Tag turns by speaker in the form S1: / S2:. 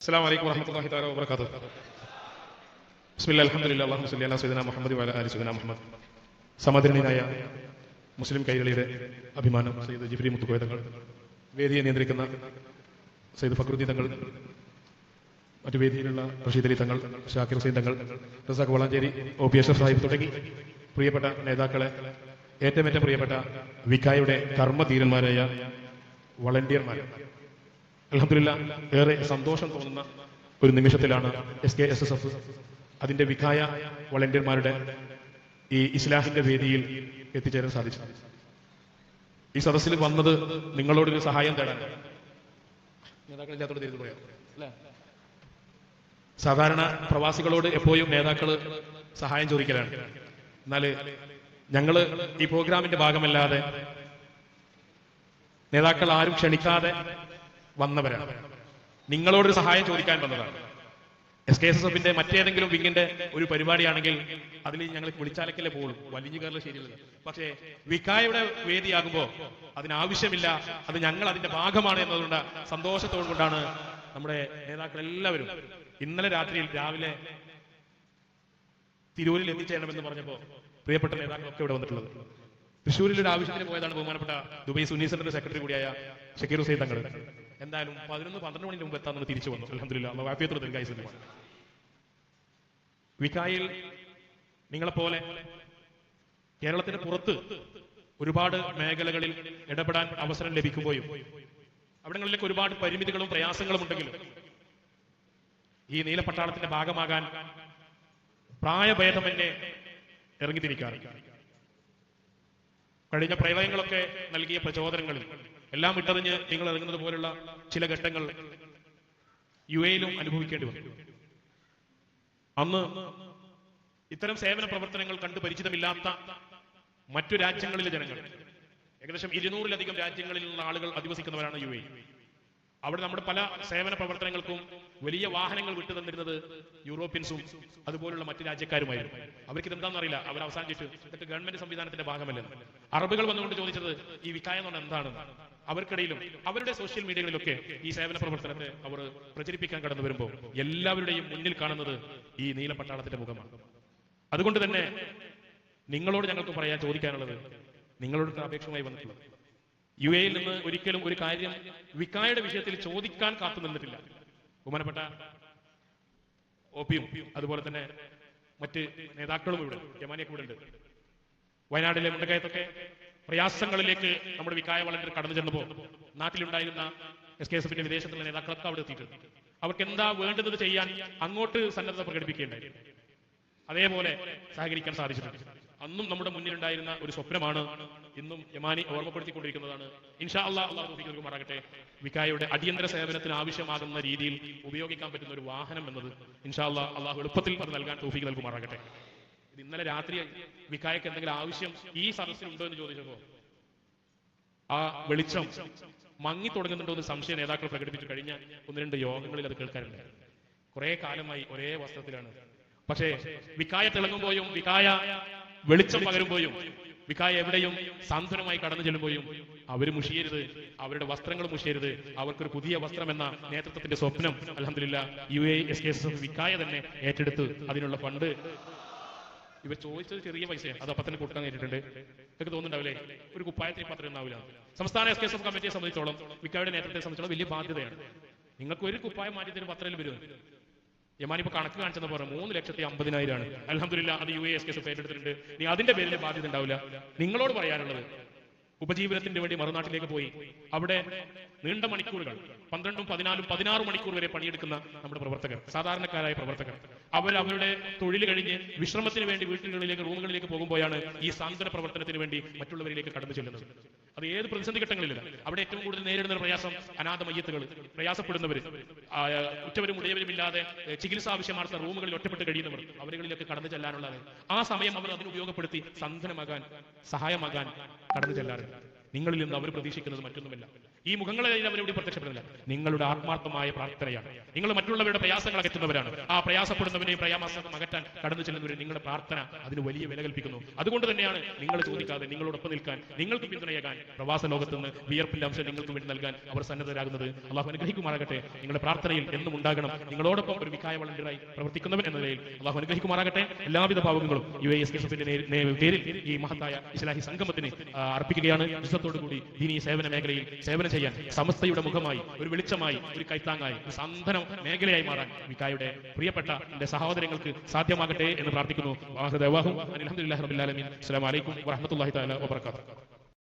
S1: السلام عليكم ورحمة الله تعالى وبركاته بسم الله الحمد لله اللهم صل على سيدنا മുഹമ്മദ് وعلى آل سيدنا മുഹമ്മദ് സമാദരണീയനായ മുസ്ലിം കൈകളിയുടെ അഭിമാനം സയ്യിദ് ജിഫ്രി മുത്തുക്കോയ തങ്ങൾ വേദിയെ നിയന്ത്രിക്കുന്ന സയ്യിദ് ഫക്രുദ്ദീൻ തങ്ങൾ മറ്റു വേദിയിലുള്ള റഷീദ് അലി തങ്ങൾ ഷാക്കിർ ഹുസൈൻ തങ്ങൾ റസാഖ് വളാഞ്ചേരി ഒ പി അഷഫ് സാഹിബ് തുടങ്ങി പ്രിയപ്പെട്ട നേതാക്കളെ ഏറ്റവും ഏറ്റവും പ്രിയപ്പെട്ട വിക്കായുടെ കർമ്മധീരന്മാരായ വളണ്ടിയർമാർ അലഹമില്ല ഏറെ സന്തോഷം തോന്നുന്ന ഒരു നിമിഷത്തിലാണ് S K S S F അതിന്റെ വിഖായ വളണ്ടിയർമാരുടെ ഈ ഇസ്ലാഹിന്റെ വേദിയിൽ എത്തിച്ചേരാൻ സാധിച്ചു ഈ സദസ്സിൽ വന്നത് നിങ്ങളോടൊരു സഹായം തേടാൻ. സാധാരണ പ്രവാസികളോട് എപ്പോഴും നേതാക്കൾ സഹായം ചോദിക്കലാണ്. എന്നാൽ ഞങ്ങൾ ഈ പ്രോഗ്രാമിന്റെ ഭാഗമല്ലാതെ നേതാക്കൾ ആരും ക്ഷണിക്കാതെ വന്നവരാണ്. നിങ്ങളോടൊരു സഹായം ചോദിക്കാൻ വന്നതാണ്. എസ് കെ എസ് എസ് എഫിന്റെ മറ്റേതെങ്കിലും വിങ്ങിന്റെ ഒരു പരിപാടിയാണെങ്കിൽ അതിൽ ഞങ്ങൾ വിളിച്ചാലക്കല്ലേ പോകും വലിഞ്ഞു കയറൽ ശരിയല്ല പക്ഷേ വിക്കായുടെ വേദിയാകുമ്പോ അതിനാവശ്യമില്ല. അത് ഞങ്ങൾ അതിന്റെ ഭാഗമാണ് എന്നതുകൊണ്ട് സന്തോഷത്തോടു കൊണ്ടാണ് നമ്മുടെ നേതാക്കൾ എല്ലാവരും ഇന്നലെ രാത്രിയിൽ രാവിലെ തിരൂരിൽ എത്തിച്ചേരണമെന്ന് പറഞ്ഞപ്പോ പ്രിയപ്പെട്ട നേതാക്കളൊക്കെ ഇവിടെ വന്നിട്ടുള്ളത്. തൃശ്ശൂരിൽ ഒരു ആവശ്യത്തിന് പോയതാണ് ബഹുമാനപ്പെട്ട ദുബൈ സുനീസിന്റെ സെക്രട്ടറി കൂടിയായ ഷക്കീർ ഹുസൈൻ തങ്ങൾ എന്തായാലും പതിനൊന്ന് പന്ത്രണ്ട് മണിന് മുമ്പ് എത്താൻ തിരിച്ചു വന്നു. അലഹമില്ല വിക്കായിൽ നിങ്ങളെപ്പോലെ കേരളത്തിന് പുറത്ത് ഒരുപാട് മേഖലകളിൽ ഇടപെടാൻ അവസരം ലഭിക്കുമ്പോഴും അവിടങ്ങളിലേക്ക് ഒരുപാട് പരിമിതികളും പ്രയാസങ്ങളും ഉണ്ടെങ്കിലും ഈ നീലപ്പട്ടാളത്തിന്റെ ഭാഗമാകാൻ പ്രായഭേദമെന്നെ ഇറങ്ങിത്തിരിക്കാറ് കഴിഞ്ഞ പ്രളയങ്ങളൊക്കെ നൽകിയ പ്രചോദനങ്ങളിൽ എല്ലാം വിട്ടറിഞ്ഞ് നിങ്ങൾ ഇറങ്ങുന്നത് പോലുള്ള ചില ഘട്ടങ്ങൾ യു എയിലും അനുഭവിക്കേണ്ടി വന്നു. അന്ന് ഇത്തരം സേവന പ്രവർത്തനങ്ങൾ കണ്ട് പരിചിതമില്ലാത്ത മറ്റു രാജ്യങ്ങളിലെ ജനങ്ങൾ ഏകദേശം ഇരുന്നൂറിലധികം രാജ്യങ്ങളിൽ നിന്നുള്ള ആളുകൾ അധിവസിക്കുന്നവരാണ് യു എ അവിടെ നമ്മുടെ പല സേവന പ്രവർത്തനങ്ങൾക്കും വലിയ വാഹനങ്ങൾ വിട്ടു തന്നിരുന്നത് യൂറോപ്യൻസും അതുപോലുള്ള മറ്റു രാജ്യക്കാരുമായിരുന്നു. അവർക്ക് ഇതെന്താണെന്ന് അറിയില്ല. അവർ അവസാനിച്ചിട്ട് ഇതൊക്കെ ഗവൺമെന്റ് സംവിധാനത്തിന്റെ ഭാഗമല്ലെന്ന് അറബുകൾ വന്നുകൊണ്ട് ചോദിച്ചത് ഈ വിക്കായം എന്ന് എന്താണ്? അവർക്കിടയിലും അവരുടെ സോഷ്യൽ മീഡിയകളിലൊക്കെ ഈ സേവന പ്രവർത്തനത്തെ അവർ പ്രചരിപ്പിക്കാൻ കടന്നു വരുമ്പോൾ എല്ലാവരുടെയും മുന്നിൽ കാണുന്നത് ഈ നീലപ്പട്ടാളത്തിന്റെ മുഖമാണ്. അതുകൊണ്ട് തന്നെ നിങ്ങളോട് ഞങ്ങൾക്ക് പറയാൻ ചോദിക്കാനുള്ളത് നിങ്ങളോട് അപേക്ഷമായി വന്നിട്ടുള്ളത്. യു എയിൽ നിന്ന് ഒരിക്കലും ഒരു കാര്യം വിക്കായുടെ വിഷയത്തിൽ ചോദിക്കാൻ കാത്തു നിന്നിട്ടില്ല. ബഹുമാനപ്പെട്ട അതുപോലെ തന്നെ മറ്റ് നേതാക്കളും ഇവിടെ യമാനിയൊക്കെ ഇവിടെ ഉണ്ട്. വയനാട്ടിലെ മുണ്ടക്കയത്തൊക്കെ പ്രയാസങ്ങളിലേക്ക് നമ്മുടെ വിക്കായ വളരെ കടന്നു ചെന്നപ്പോ നാട്ടിലുണ്ടായിരുന്ന എസ് കെ എസ് എഫിന്റെ വിദേശത്തുള്ള നേതാക്കളൊക്കെ അവിടെ എത്തിയിട്ടുണ്ട്. അവർക്ക് എന്താ വേണ്ടത് ചെയ്യാൻ അങ്ങോട്ട് സന്നദ്ധത പ്രകടിപ്പിക്കേണ്ടത് അതേപോലെ സഹകരിക്കാൻ സാധിച്ചിട്ടുണ്ട്. അന്നും നമ്മുടെ മുന്നിലുണ്ടായിരുന്ന ഒരു സ്വപ്നമാണ് ഇന്നും യമാനി ഓർമ്മപ്പെടുത്തിക്കൊണ്ടിരിക്കുന്നതാണ്. ഇൻഷാ അള്ളാഹ് അള്ളാഹു വിക്കായുടെ അടിയന്തര സേവനത്തിന് ആവശ്യമാകുന്ന രീതിയിൽ ഉപയോഗിക്കാൻ പറ്റുന്ന ഒരു വാഹനം എന്നത് ഇൻഷാ അള്ളാഹ് അള്ളാഹു എളുപ്പത്തിൽ അത് നൽകാൻ തൗഫീഖ് നൽകുമാറാകട്ടെ. ഇത് ഇന്നലെ രാത്രി വിക്കായക്ക് എന്തെങ്കിലും ആവശ്യം ഈ സദസ്സിലുണ്ടോ എന്ന് ചോദിച്ചപ്പോ ആ വെളിച്ചം മങ്ങി തുടങ്ങുന്നുണ്ടോ എന്ന് സംശയ നേതാക്കൾ പ്രകടിപ്പിച്ചു. കഴിഞ്ഞ ഒന്ന് രണ്ട് യോഗങ്ങളിൽ അത് കേൾക്കാറുണ്ട്. കുറെ കാലമായി ഒരേ വസ്ത്രത്തിലാണ്. പക്ഷേ വിക്കായ തിളങ്ങുമ്പോഴും വിക്കായ വെളിച്ചം പകരുമ്പോഴും വിക്കായ എവിടെയും സാന്ത്വനമായി കടന്നു ചെല്ലുമ്പോഴും അവർ മുഷിയരുത് അവരുടെ വസ്ത്രങ്ങൾ മുഷിയരുത്. അവർക്കൊരു പുതിയ വസ്ത്രം എന്ന നേതൃത്വത്തിന്റെ സ്വപ്നം അലഹമില്ല U A S K S വിക്കായ തന്നെ ഏറ്റെടുത്ത് അതിനുള്ള ഫണ്ട്. ഇവർ ചോദിച്ചത് ചെറിയ പൈസയാണ്. അത് അപ്പത്തന്നെ കൊടുക്കാൻ കഴിഞ്ഞിട്ടുണ്ട് ഇതൊക്കെ തോന്നുന്നുണ്ടാവില്ലേ? ഒരു കുപ്പായത്തിന് പത്രം ഉണ്ടാവില്ല. സംസ്ഥാന എസ് കെ എസ് എഫ് കമ്മിറ്റിയെ സംബന്ധിച്ചോളം വിക്കായുടെ നേതൃത്വത്തെ സംബന്ധിച്ചോളം വലിയ ബാധ്യതയാണ്. നിങ്ങൾക്ക് ഒരു കുപ്പായം മാറ്റി തരും പത്രയിൽ വരും? യമാനിപ്പോ കണക്ക് കാണിച്ചെന്ന് പറഞ്ഞു മൂന്ന് ലക്ഷത്തി അമ്പതിനായിരമാണ് അലഹമില്ല അത് യു എസ് കേസ് ഏറ്റെടുത്തിട്ടുണ്ട് നീ അതിന്റെ പേരിൽ ബാധ്യത ഉണ്ടാവില്ല. നിങ്ങളോട് പറയാനുള്ളത് ഉപജീവനത്തിന് വേണ്ടി മറുനാട്ടിലേക്ക് പോയി. അവിടെ നീണ്ട മണിക്കൂറുകൾ പന്ത്രണ്ടും പതിനാലും പതിനാറ് മണിക്കൂർ വരെ പണിയെടുക്കുന്ന നമ്മുടെ പ്രവർത്തകർ സാധാരണക്കാരായ പ്രവർത്തകർ. അവർ അവരുടെ തൊഴിൽ കഴിഞ്ഞ് വിശ്രമത്തിന് വേണ്ടി വീട്ടുകളിലേക്ക് റൂമുകളിലേക്ക് പോകുമ്പോഴാണ് ഈ സാന്ത്വന പ്രവർത്തനത്തിന് വേണ്ടി മറ്റുള്ളവരിലേക്ക് കടന്നു ചെല്ലുന്നത്. അത് ഏത് പ്രതിസന്ധി ഘട്ടങ്ങളിലും അവിടെ ഏറ്റവും കൂടുതൽ നേരിടുന്ന ഒരു പ്രയാസം അനാഥ മയ്യത്തുകൾ പ്രയാസപ്പെടുന്നവർ ഉറ്റവരും ഉടയവരുമില്ലാതെ ചികിത്സ ആവശ്യമാർത്ത റൂമുകളിൽ ഒറ്റപ്പെട്ട് കഴിയുന്നവർ അവരുകളിലൊക്കെ കടന്നു ചെല്ലാനുള്ളത് ആ സമയം അവർ അതിന് ഉപയോഗപ്പെടുത്തി സന്ധനമാകാൻ സഹായമാകാൻ കടന്നു ചെല്ലാറുണ്ട്. നിങ്ങളിൽ നിന്ന് അവർ പ്രതീക്ഷിക്കുന്നത് മറ്റൊന്നുമില്ല. ഈ മുഖങ്ങളെ അവരോട് പ്രത്യക്ഷപ്പെടുന്നില്ല. നിങ്ങളുടെ ആത്മാർത്ഥമായ പ്രാർത്ഥനയാണ്. നിങ്ങൾ മറ്റുള്ളവരുടെ പ്രയാസങ്ങൾ അകറ്റുന്നവരാണ്. ആ പ്രയാസപ്പെടുന്നവരെയും പ്രയാസം അകറ്റാൻ കടന്നു ചെല്ലുന്നവരെ നിങ്ങളുടെ പ്രാർത്ഥന അതിന് വലിയ വില കൽപ്പിക്കുന്നു. അതുകൊണ്ട് തന്നെയാണ് നിങ്ങൾ ചോദിക്കാതെ നിങ്ങളോടൊപ്പം നിൽക്കാൻ നിങ്ങൾക്ക് പിന്തുണയേകാൻ പ്രവാസ ലോകത്ത് നിന്ന് വിയർപ്പിന്റെ അംശം നിങ്ങൾക്ക് വേണ്ടി നൽകാൻ അവർ സന്നദ്ധരാകുന്നത് അള്ളാഹു അനുഗ്രഹിക്കുമാറാകട്ടെ. നിങ്ങളുടെ പ്രാർത്ഥനയിൽ എന്നും ഉണ്ടാകണം. നിങ്ങളോടൊപ്പം ഒരു വിഖായ വളണ്ടിയറായി പ്രവർത്തിക്കുന്നവൻ എന്ന നിലയിൽ അള്ളാഹു അനുഗ്രഹിക്കുമാറാകട്ടെ. എല്ലാവിധ ഭാവങ്ങളും യു എസ് കെ എഫിന്റെ പേരിൽ ഈ മഹത്തായ ഇസ്ലാഹി സംഗമത്തിന് അർപ്പിക്കുകയാണ് അർപ്പിക്കുകയാണ്. കൂടി ദീനീ സേവന മേഖലയിൽ സേവനം ചെയ്യാൻ. സമസ്തയുടെ മുഖമായി ഒരു വെളിച്ചമായി ഒരു കൈത്താങ്ങായി ഒരു സന്ധന മേഖലയായി മാറാൻ വിക്കായുടെ പ്രിയപ്പെട്ട എന്റെ സഹോദരങ്ങൾക്ക് സാധ്യമാകട്ടെ എന്ന് പ്രാർത്ഥിക്കുന്നു. വാഹുദവാഹും അലഹമുല്ലാ റബിൻ അസ്സലാമു അലൈക്കും വറഹ്മത്തുള്ളാഹി തആല വബറകാതുഹു.